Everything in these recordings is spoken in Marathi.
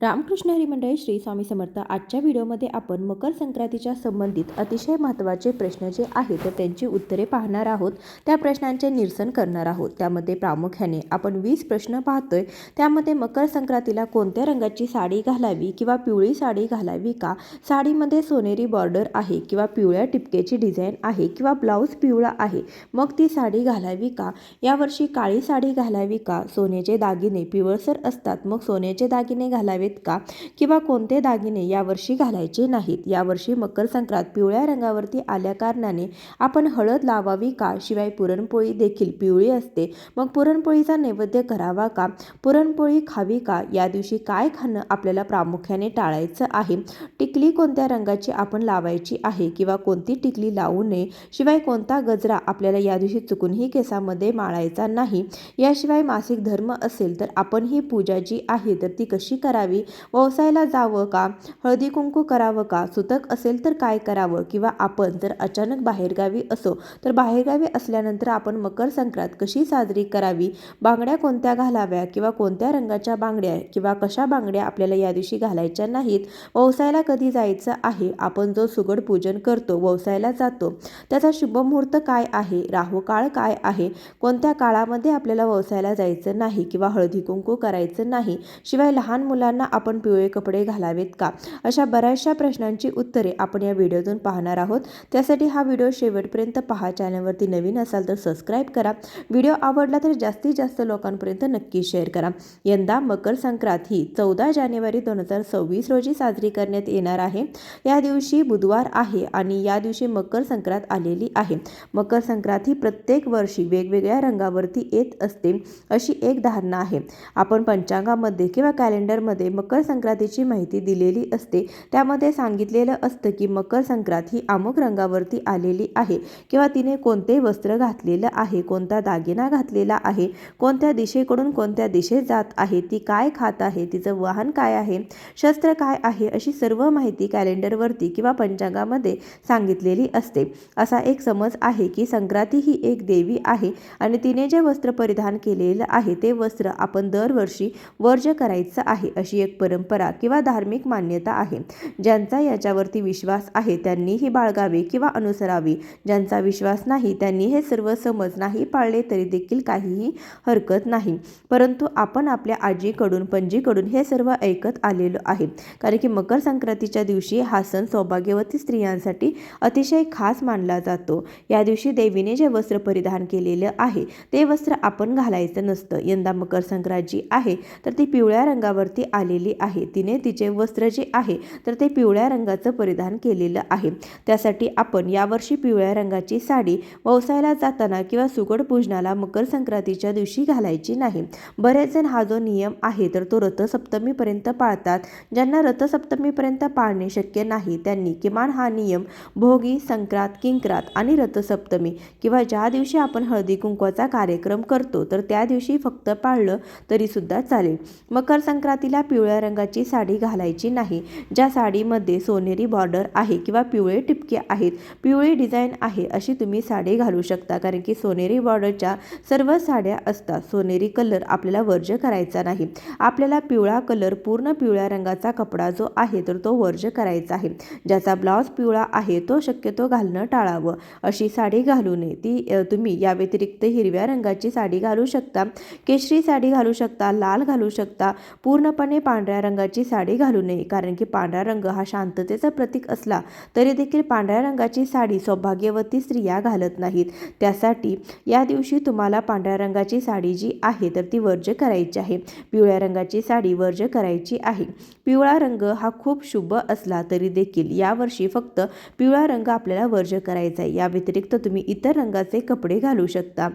रामकृष्ण हरी मंडळी श्री स्वामी समर्थ. आजच्या व्हिडिओमध्ये आपण मकर संक्रांतीच्या संबंधित अतिशय महत्त्वाचे प्रश्न जे आहेत तर त्यांची उत्तरे पाहणार आहोत. त्या प्रश्नांचे निरसन करणार आहोत. त्यामध्ये प्रामुख्याने आपण वीस प्रश्न पाहतोय. त्यामध्ये मकर संक्रांतीला कोणत्या रंगाची साडी घालावी किंवा पिवळी साडी घालावी का? साडीमध्ये सोनेरी बॉर्डर आहे किंवा पिवळ्या टिपकेची डिझाईन आहे किंवा ब्लाऊज पिवळा आहे मग ती साडी घालावी का? यावर्षी काळी साडी घालावी का? सोन्याचे दागिने पिवळसर असतात मग सोन्याचे दागिने घालावे घालावेत का? किंवा कोणते दागिने यावर्षी घालायचे नाहीत? यावर्षी मकर संक्रांत पिवळ्या रंगावरती आल्या कारणाने आपण हळद लावावी का? शिवाय पुरणपोळी देखील पिवळी असते. मग पुरणपोळीचा नैवेद्य करावा का? पुरणपोळी खावी का? या दिवशी काय खाणं आपल्याला प्रामुख्याने टाळायचं आहे? टिकली कोणत्या रंगाची आपण लावायची आहे? किंवा कोणती टिकली लावू नये? शिवाय कोणता गजरा आपल्याला या दिवशी चुकूनही केसामध्ये माळायचा नाही? याशिवाय मासिक धर्म असेल तर आपण ही पूजा जी आहे तर ती कशी करावी? व्यवसायाला जावं का? हळदी कुंकू करावं का? सुतक असेल तर काय करावं? किंवा आपण जर अचानक बाहेरगावी असो तर बाहेरगावी असल्यानंतर आपण मकर संक्रांत कशी साजरी करावी? बांगड्या कोणत्या घालाव्या? किंवा कोणत्या रंगाच्या बांगड्या? किंवा कशा बांगड्या आपल्याला या दिवशी घालायच्या नाहीत? व्यवसायाला कधी जायचं आहे? आपण जो सुगड पूजन करतो व्यवसायाला जातो त्याचा शुभ मुहूर्त काय आहे? राहू काळ काय आहे? कोणत्या काळामध्ये आपल्याला व्यवसायाला जायचं नाही? किंवा हळदी कुंकू करायचं नाही? शिवाय लहान मुलांना आपण पिवळे कपडे घालावेत का? अशा बऱ्याचशा प्रश्नांची उत्तरे आपण या व्हिडिओतून पाहणार आहोत. त्यासाठी हा व्हिडिओ शेवटपर्यंत पहा. चॅनलवरती नवीन असाल तर सबस्क्राईब करा. व्हिडिओ आवडला तर जास्तीत जास्त लोकांपर्यंत नक्की शेअर करा. यंदा मकर संक्रांत ही चौदा जानेवारी दोन हजार सव्वीस रोजी साजरी करण्यात येणार आहे. या दिवशी बुधवार आहे आणि या दिवशी मकर संक्रांत आलेली आहे. मकर संक्रांत ही प्रत्येक वर्षी वेगवेगळ्या रंगावरती येत असते अशी एक धारणा आहे. आपण पंचांगामध्ये किंवा कॅलेंडरमध्ये मकर संक्रांतीची माहिती दिलेली असते. त्यामध्ये सांगितलेलं असतं की मकर संक्रांत ही अमुक रंगावरती आलेली आहे किंवा तिने कोणते वस्त्र घातलेलं आहे कोणता दागिना घातलेला आहे कोणत्या दिशेकडून कोणत्या दिशेत जात आहे ती काय खात आहे तिचं वाहन काय आहे शस्त्र काय आहे अशी सर्व माहिती कॅलेंडरवरती किंवा पंचांगामध्ये सांगितलेली असते. असा एक समज आहे की संक्रांती ही एक देवी आहे आणि तिने जे वस्त्र परिधान केलेलं आहे ते वस्त्र आपण दरवर्षी वर्ज करायचं आहे अशी एक परंपरा किंवा धार्मिक मान्यता आहे. ज्यांचा याच्यावरती विश्वास आहे त्यांनी ही बाळगावे किंवा अनुसरावी. ज्यांचा विश्वास नाही त्यांनी हे सर्व समज नाही पाळले तरी देखील काहीही हरकत नाही. परंतु आपण आपल्या आजीकडून पणजीकडून हे सर्व ऐकत आलेलो आहे. कारण की मकर संक्रांतीच्या दिवशी हा सण सौभाग्यवती स्त्रियांसाठी अतिशय खास मानला जातो. या दिवशी देवीने जे वस्त्र परिधान केलेलं आहे ते वस्त्र आपण घालायचं नसतं. यंदा मकर संक्रांत जी आहे तर ती पिवळ्या रंगावरती आलेली आहे. तिने तिचे वस्त्र जे आहे तर ते पिवळ्या रंगाचं परिधान केलेलं आहे. त्यासाठी आपण यावर्षी पिवळ्या रंगाची साडी व्यवसायाला जाताना किंवा सुगड पूजनाला मकर संक्रांतीच्या दिवशी घालायची नाही. बरेच जण हा जो नियम आहे तर तो रथसप्तमीपर्यंत पाळतात. ज्यांना रथसप्तमीपर्यंत पाळणे शक्य नाही त्यांनी किमान हा नियम भोगी संक्रांत किंक्रात आणि रथसप्तमी किंवा ज्या दिवशी आपण हळदी कुंकवाचा कार्यक्रम करतो तर त्या दिवशी फक्त पाळलं तरीसुद्धा चालेल. मकर संक्रांतीला पिवळ्या पिवळ्या रंगाची साडी घालायची नाही. ज्या साडीमध्ये सोनेरी बॉर्डर आहे किंवा पिवळे टिपके आहेत पिवळी डिझाईन आहे अशी तुम्ही साडी घालू शकता. कारण की सोनेरी बॉर्डरच्या सर्व साड्या असतात. सोनेरी कलर आपल्याला वर्ज करायचा नाही. आपल्याला पिवळा कलर पूर्ण पिवळ्या रंगाचा कपडा जो आहे तर तो वर्ज करायचा आहे. ज्याचा ब्लाऊज पिवळा आहे तो शक्यतो घालणं टाळावं. अशी साडी घालू नये ती तुम्ही या व्यतिरिक्त हिरव्या रंगाची साडी घालू शकता. केशरी साडी घालू शकता लाल घालू शकता. पूर्णपणे पांढऱ्या रंगाची साडी घालू नये. कारण की पांढरा रंग हा शांततेचा प्रतीक असला तरी देखील पांढऱ्या रंगाची साडी सौभाग्यवती स्त्रिया घालत नाहीत. त्यासाठी या दिवशी तुम्हाला पांढऱ्या रंगाची साडी जी आहे तर ती वर्ज करायची आहे. पिवळ्या रंगाची साडी वर्ज करायची आहे. पिवळा रंग हा खूप शुभ असला तरी देखील यावर्षी फक्त पिवळा रंग आपल्याला वर्ज करायचा आहे. या व्यतिरिक्त तुम्ही इतर रंगाचे कपडे घालू शकता.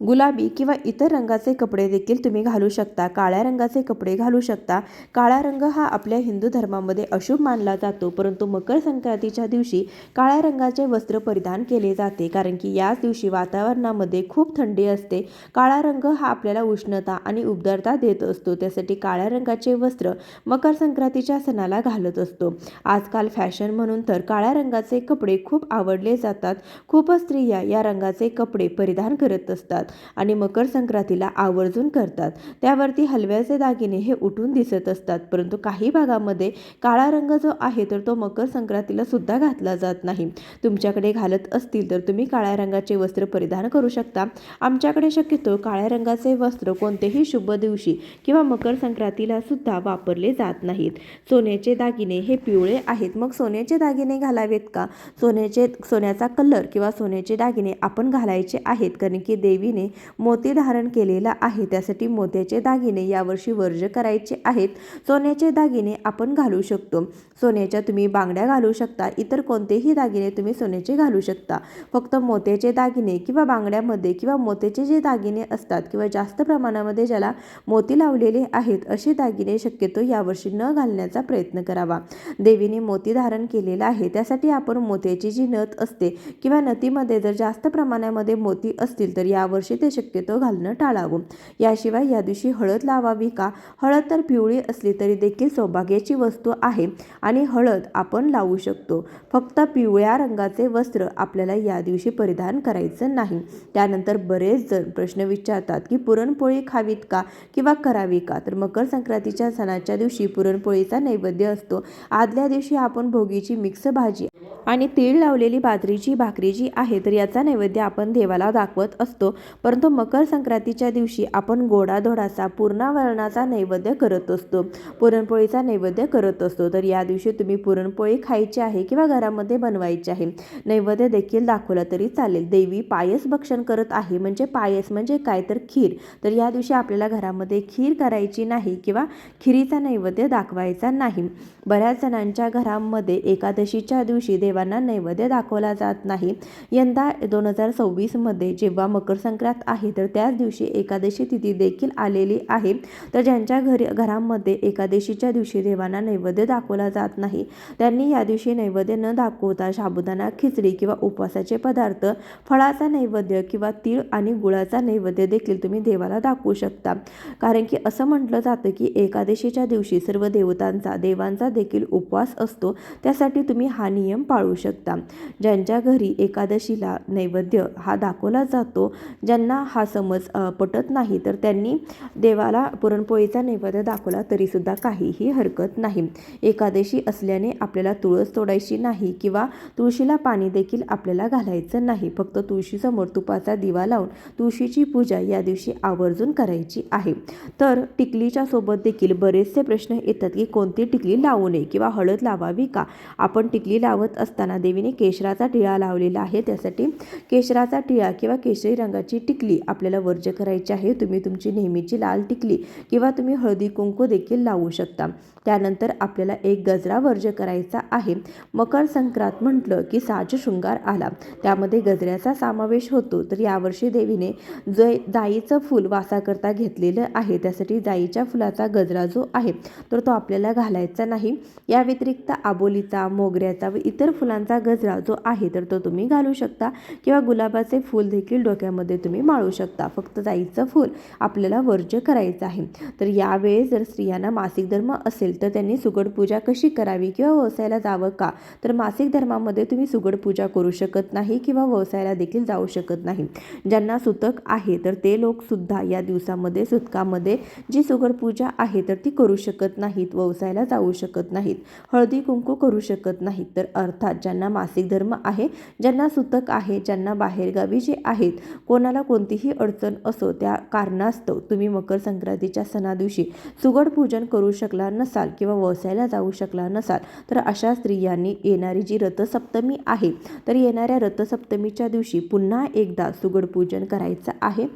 गुलाबी किंवा इतर रंगाचे कपडे देखील तुम्ही घालू शकता. काळ्या रंगाचे कपडे घालू शकता. काळा रंग हा आपल्या हिंदू धर्मामध्ये अशुभ मानला जातो परंतु मकर संक्रांतीच्या दिवशी काळ्या रंगाचे वस्त्र परिधान केले जाते कारण की याच दिवशी वातावरणामध्ये खूप थंडी असते. काळा रंग हा आपल्याला उष्णता आणि उबदारता देत असतो त्यासाठी काळ्या रंगाचे वस्त्र मकर संक्रांतीच्या सणाला घालत असतो. आजकाल फॅशन म्हणून तर काळ्या रंगाचे कपडे खूप आवडले जातात. खूपच स्त्रिया या रंगाचे कपडे परिधान करत असतात. आणि मकर संक्रांतीला आवर्जून करतात. त्यावरती हलव्याचे दागिने हे उठून दिसत असतात परंतु काही भागामध्ये काळा रंग जो आहे तर तो मकर संक्रांतीला सुद्धा घातला जात नाही. तुमच्याकडे घालत असतील तर तुम्ही काळ्या रंगाचे वस्त्र परिधान करू शकता. आमच्याकडे शक्यतो काळ्या रंगाचे वस्त्र कोणतेही शुभ दिवशी किंवा मकर संक्रांतीला सुद्धा वापरले जात नाहीत. सोन्याचे दागिने हे पिवळे आहेत. मग सोन्याचे दागिने घालावेत का? सोन्याचे सोन्याचा कलर किंवा सोन्याचे दागिने आपण घालायचे आहेत कारण की देवीने मोती धारण केलेला आहे. त्यासाठी मोत्याचे दागिने यावर्षी वर्ज करायचे आहेत. सोन्याचे दागिने आपण घालू शकतो. सोन्याच्या तुम्ही बांगड्या घालू शकता. इतर कोणतेही दागिने तुम्ही सोन्याचे घालू शकता. फक्त मोत्याचे दागिने किंवा बांगड्यामध्ये किंवा मोत्याचे जे दागिने असतात किंवा जास्त प्रमाणामध्ये ज्याला मोती लावलेले आहेत असे दागिने शक्यतो यावर्षी न घालण्याचा प्रयत्न करावा. देवीने मोती धारण केलेला आहे. त्यासाठी आपण मोत्याची जी नथ असते किंवा नथीमध्ये जर जास्त प्रमाणामध्ये मोती असतील तर यावर्षी ते शक्यतो घालणं टाळावं. याशिवाय या दिवशी हळद लावावी का? हळद तर पिवळी असली तरी देखील सौभाग्याची वस्तू आहे आणि हळद आपण लावू शकतो. फक्त पिवळ्या रंगाचे वस्त्र आपल्याला या दिवशी परिधान करायचं नाही. त्यानंतर बरेच जण प्रश्न विचारतात की पुरणपोळी खावीत का किंवा करावी का? तर मकर संक्रांतीच्या सणाच्या दिवशी पुरणपोळीचा नैवेद्य असतो. आदल्या दिवशी आपण भोगीची मिक्स भाजी आणि तीळ लावलेली बाजरीची भाकरी जी आहे तर याचा नैवेद्य आपण देवाला दाखवत असतो. परंतु मकर संक्रांतीच्या दिवशी आपण गोडाधोडाचा पूर्णावरणाचा नैवेद्य करत असतो. पुरणपोळीचा नैवेद्य करत असतो. तर या दिवशी तुम्ही पुरणपोळी खायची आहे किंवा घरामध्ये बनवायची आहे नैवेद्य देखील दाखवला तरी चालेल. देवी पायस भक्षण करत आहे म्हणजे पायस म्हणजे काय? तर खीर. तर या दिवशी आपल्याला घरामध्ये खीर करायची नाही किंवा खिरीचा नैवेद्य दाखवायचा नाही. बऱ्याच जणांच्या घरामध्ये एकादशीच्या दिवशी देवांना नैवेद्य दाखवला जात नाही. यंदा दोन हजार सव्वीसमध्ये जेव्हा मकर संक्रांत आहे तर त्याच दिवशी एकादशी तिथी देखील आलेली आहे. तर ज्यांच्या घरी घरामध्ये एकादशीच्या दिवशी देवांना नैवेद्य दाखवला जात नाही त्यांनी या दिवशी नैवेद्य न दाखवता साबुदाणा खिचडी किंवा उपवासाचे पदार्थ फळाचा नैवेद्य किंवा तीळ आणि गुळाचा नैवेद्य देखील तुम्ही देवाला दाखवू शकता. कारण की असं म्हटलं जातं की एकादशीच्या दिवशी सर्व देवतांचा देवांचा देखील उपवास असतो. त्यासाठी तुम्ही हा नियम पाळू पाळू शकता. ज्यांच्या घरी एकादशीला नैवेद्य हा दाखवला जातो ज्यांना हा समज पटत नाही तर त्यांनी देवाला पुरणपोळीचा नैवेद्य दाखवला तरीसुद्धा काहीही हरकत नाही. एकादशी असल्याने आपल्याला तुळस तोडायची नाही किंवा तुळशीला पाणी देखील आपल्याला घालायचं नाही. फक्त तुळशीसमोर तुपाचा दिवा लावून तुळशीची पूजा या दिवशी आवर्जून करायची आहे. तर टिकलीच्या सोबत देखील बरेचसे प्रश्न येतात की कोणती टिकली लावू नये किंवा हळद लावावी का? आपण टिकली लावत असताना देवीने केशराचा टिळा लावलेला आहे. त्यासाठी केशराचा टिळा किंवा केशरी रंगाची टिकली आपल्याला वर्ज करायची आहे. तुम्ही तुमची नेहमीची लाल टिकली किंवा तुम्ही हळदी कुंकू देखील लावू शकता. त्यानंतर आपल्याला एक गजरा वर्ज करायचा आहे. मकर संक्रांत म्हटलं की साज शृंगार आला. त्यामध्ये गजऱ्याचा समावेश होतो. तर यावर्षी देवीने जे जाईचं फूल वासाकरता घेतलेलं आहे त्यासाठी जाईच्या फुलाचा गजरा जो आहे तर तो आपल्याला घालायचा नाही. या व्यतिरिक्त आबोलीचा मोगऱ्याचा व इतर फुलांचा गजरा जो आहे तर तो तुम्ही घालू शकता किंवा गुलाबाचे फूल देखील डोक्यामध्ये तुम्ही माळू शकता. फक्त जाईचं फूल आपल्याला वर्ज्य करायचं आहे. तर यावेळेस जर स्त्रियांना मासिक धर्म असेल तर त्यांनी सुगड पूजा कशी करावी किंवा व्यवसायाला जावं का? तर मासिक धर्मामध्ये तुम्ही सुगड पूजा करू शकत नाही किंवा व्यवसायाला देखील जाऊ शकत नाही. ज्यांना सुतक आहे तर ते लोकसुद्धा या दिवसामध्ये सुतकामध्ये जी सुगड पूजा आहे तर ती करू शकत नाहीत व्यवसायाला जाऊ शकत नाहीत हळदी कुंकू करू शकत नाहीत. तर अर्थात ज्यांना मासिक धर्म आहे ज्यांना सुतक आहे ज्यांना बाहेरगावी जे आहेत कोणाला कोणतीही अडचण असो त्या कारणास्तव तुम्ही मकर संक्रांतीच्या सणादिवशी सुगड पूजन करू शकला नसाल किंवा वसायला जाऊ शकला नसाल तर अशा स्त्रियांनी येणारी जी रथसप्तमी आहे तर येणाऱ्या रथसप्तमीच्या दिवशी पुन्हा एकदा सुगड पूजन करायचं आहे.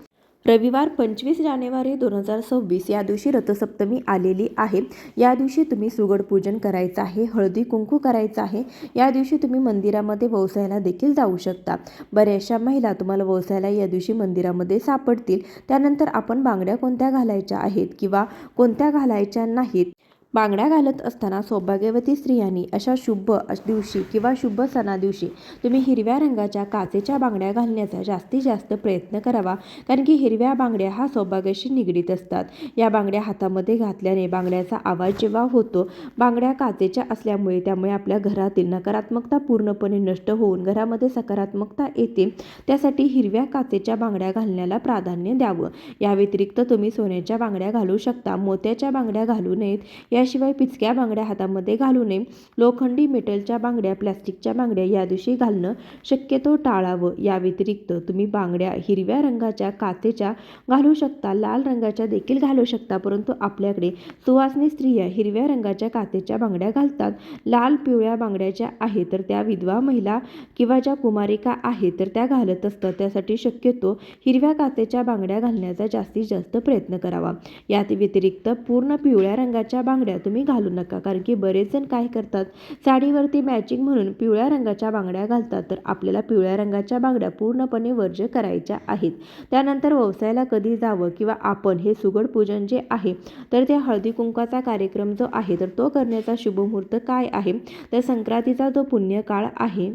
रविवार पंचवीस जानेवारी दोन हजार सव्वीस या दिवशी रथसप्तमी आलेली आहे. या दिवशी तुम्ही सुगड पूजन करायचं आहे हळदी कुंकू करायचं आहे. या दिवशी तुम्ही मंदिरामध्ये व्यवसायाला देखील जाऊ शकता. बऱ्याचशा महिला तुम्हाला व्यवसायाला या दिवशी मंदिरामध्ये सापडतील. त्यानंतर आपण बांगड्या कोणत्या घालायच्या आहेत किंवा कोणत्या घालायच्या नाहीत? बांगड्या घालत असताना सौभाग्यवती स्त्रियांनी अशा शुभ दिवशी किंवा शुभ सणादिवशी तुम्ही हिरव्या रंगाच्या काचेच्या बांगड्या घालण्याचा जास्तीत जास्त प्रयत्न करावा. कारण की हिरव्या बांगड्या हा सौभाग्याशी निगडीत असतात. या बांगड्या हातामध्ये घातल्याने बांगड्याचा आवाज जेव्हा होतो बांगड्या काचेच्या असल्यामुळे त्यामुळे आपल्या घरातील नकारात्मकता पूर्णपणे नष्ट होऊन घरामध्ये सकारात्मकता येते. त्यासाठी हिरव्या काचेच्या बांगड्या घालण्याला प्राधान्य द्यावं. या व्यतिरिक्त तुम्ही सोन्याच्या बांगड्या घालू शकता मोत्याच्या बांगड्या घालू नयेत. या याशिवाय पिचक्या बांगड्या हातामध्ये घालू नये. लोखंडी मेटलच्या बांगड्या प्लास्टिकच्या बांगड्या या दिवशी घालणं शक्यतो टाळावं. या व्यतिरिक्त तुम्ही बांगड्या हिरव्या रंगाच्या काचेच्या घालू शकता लाल रंगाच्या देखील घालू शकता परंतु आपल्याकडे सुवासनी स्त्रिया हिरव्या रंगाच्या काचेच्या बांगड्या घालतात. लाल पिवळ्या बांगड्याच्या आहेत तर त्या विधवा महिला किंवा ज्या कुमारिका आहेत तर त्या घालत असतात. त्यासाठी शक्यतो हिरव्या काचेच्या बांगड्या घालण्याचा जास्तीत जास्त प्रयत्न करावा. यात व्यतिरिक्त पूर्ण पिवळ्या रंगाच्या बांगड्या तुम्ही घालू नका. कारण की बरेच जण काय करतात साडीवरती मॅचिंग म्हणून पिवळ्या रंगाच्या बांगड्या घालतात. तर आपल्याला पिवळ्या रंगाच्या बांगड्या पूर्णपणे वर्ज्य करायच्या आहेत. त्यानंतर व्यवसायाला कधी जावं किंवा आपण हे सुगड पूजन जे आहे तर ते हळदी कुंकाचा कार्यक्रम जो आहे तर तो करण्याचा शुभमुहूर्त काय आहे? तर संक्रांतीचा जो पुण्यकाळ आहे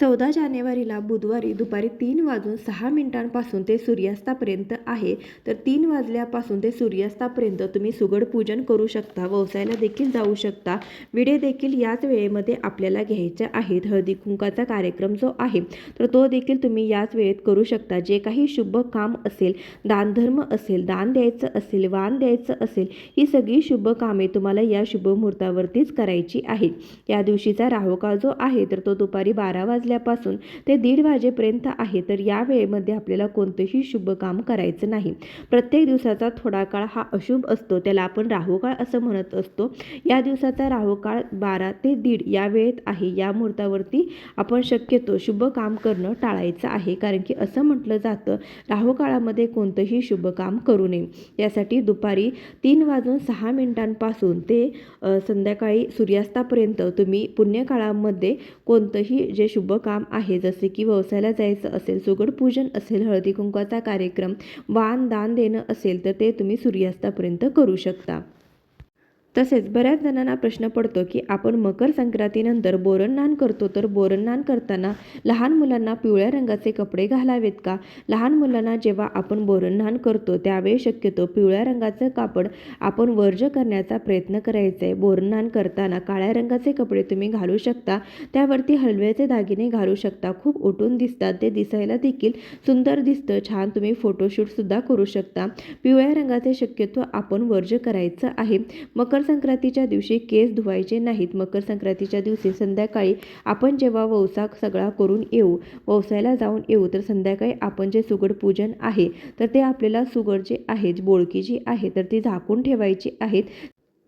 चौदा जानेवारीला बुधवारी दुपारी तीन वाजून सहा मिनिटांपासून ते सूर्यास्तापर्यंत आहे. तर तीन वाजल्यापासून ते सूर्यास्तापर्यंत तुम्ही सुगड पूजन करू शकता व्यवसायाला देखील जाऊ शकता. विडे देखील याच वेळेमध्ये आपल्याला घ्यायच्या आहेत. हळदी कुंकाचा कार्यक्रम जो आहे तर तो देखील तुम्ही याच वेळेत करू शकता. जे काही शुभ काम असेल दानधर्म असेल दान द्यायचं असेल वान द्यायचं असेल ही सगळी शुभ कामे तुम्हाला या शुभ मुहूर्तावरतीच करायची आहेत. या दिवशीचा राहुकाळ जो आहे तर तो दुपारी बारा वाजल्यापासून ते दीड वाजेपर्यंत आहे तर या वेळेमध्ये आपल्याला कोणतंही शुभ काम करायचं नाही. प्रत्येक दिवसाचा थोडा काळ हा अशुभ असतो. त्याला आपण राहुकाळ असं म्हणत असतो. या दिवसाचा राहुकाळ बारा ते दीड या वेळेत आहे. या मुहूर्तावरती आपण शक्यतो शुभ काम करणं टाळायचं आहे. कारण की असं म्हटलं जातं राहुकाळामध्ये कोणतंही शुभ काम करू नये. यासाठी दुपारी तीन वाजून सहा मिनिटांपासून ते संध्याकाळी सूर्यास्तापर्यंत तुम्ही पुण्यकाळामध्ये कोणतंही जे शुभ काम आहे. जसे की व्यवसायाला जायचं असेल सुगड पूजन असेल हळदी कुंकवाचा कार्यक्रम वान दान देणं असेल तर ते तुम्ही सूर्यास्तापर्यंत करू शकता. तसेच बऱ्याच जणांना प्रश्न पडतो की आपण मकर संक्रांतीनंतर बोरणनान करतो तर बोरणनान करताना लहान मुलांना पिवळ्या रंगाचे कपडे घालावेत का? लहान मुलांना जेव्हा आपण बोरणनान करतो त्यावेळी शक्यतो पिवळ्या रंगाचं कापड आपण वर्ज करण्याचा प्रयत्न करायचा आहे बोरन्हाण करताना काळ्या रंगाचे कपडे तुम्ही घालू शकता त्यावरती हलव्याचे दागिने घालू शकता. खूप उठून दिसतात ते दिसायला देखील सुंदर दिसतं. छान तुम्ही फोटोशूटसुद्धा करू शकता. पिवळ्या रंगाचे शक्यतो आपण वर्ज करायचं आहे. मकर संक्रांतीच्या दिवशी केस धुवायचे नाहीत. मकर संक्रांतीच्या दिवशी संध्याकाळी आपण जेव्हा वौसा सगळा करून येऊ वौसायला जाऊन येऊ तर संध्याकाळी आपण जे सुगड पूजन आहे तर ते आपल्याला सुगड जे आहे बोळकी जी आहे तर ती झाकून ठेवायची आहेत.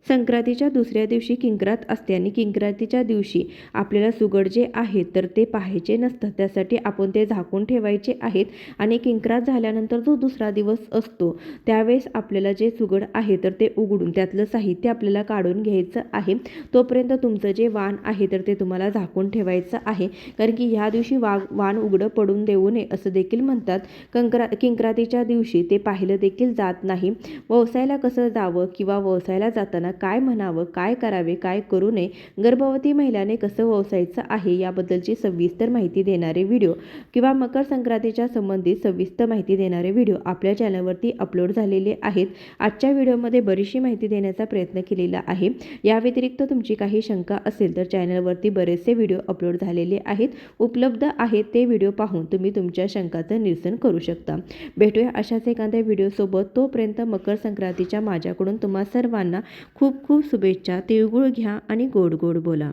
संक्रांतीच्या दुसऱ्या दिवशी किंक्रात असते आणि किंक्रांतीच्या दिवशी आपल्याला सुगड जे आहे तर ते पाहायचे नसतं त्यासाठी आपण ते झाकून ठेवायचे आहेत आणि किंक्रात झाल्यानंतर जो दुसरा दिवस असतो त्यावेळेस आपल्याला जे सुगड आहे तर ते उघडून त्यातलं साहित्य आपल्याला काढून घ्यायचं आहे. तोपर्यंत तुमचं जे वाण आहे तर ते तुम्हाला झाकून ठेवायचं आहे. कारण की ह्या दिवशी वा वाण उघडं पडून देऊ नये असं देखील म्हणतात. कंक्रा किंक्रातीच्या दिवशी ते पाहिलं देखील जात नाही. व्यवसायाला कसं जावं किंवा व्यवसायाला जाताना काय म्हणावं काय करावे काय करू नये गर्भवती महिलाने कसं वसायचं आहे याबद्दलची सविस्तर माहिती देणारे व्हिडिओ किंवा मकर संक्रांतीच्या संबंधित सविस्तर माहिती देणारे व्हिडिओ आपल्या चॅनलवरती अपलोड झालेले आहेत. आजच्या व्हिडिओमध्ये बरीचशी माहिती देण्याचा प्रयत्न केलेला आहे. या व्यतिरिक्त तुमची काही शंका असेल तर चॅनलवरती बरेचसे व्हिडिओ अपलोड झालेले आहेत उपलब्ध आहेत ते व्हिडिओ पाहून तुम्ही तुमच्या शंकाचं निरसन करू शकता. भेटूया अशाच एखाद्या व्हिडिओसोबत. तोपर्यंत मकर संक्रांतीच्या माझ्याकडून तुम्हा सर्वांना खूप खूप शुभेच्छा. तिळगुळ घ्या आणि गोड गोड बोला.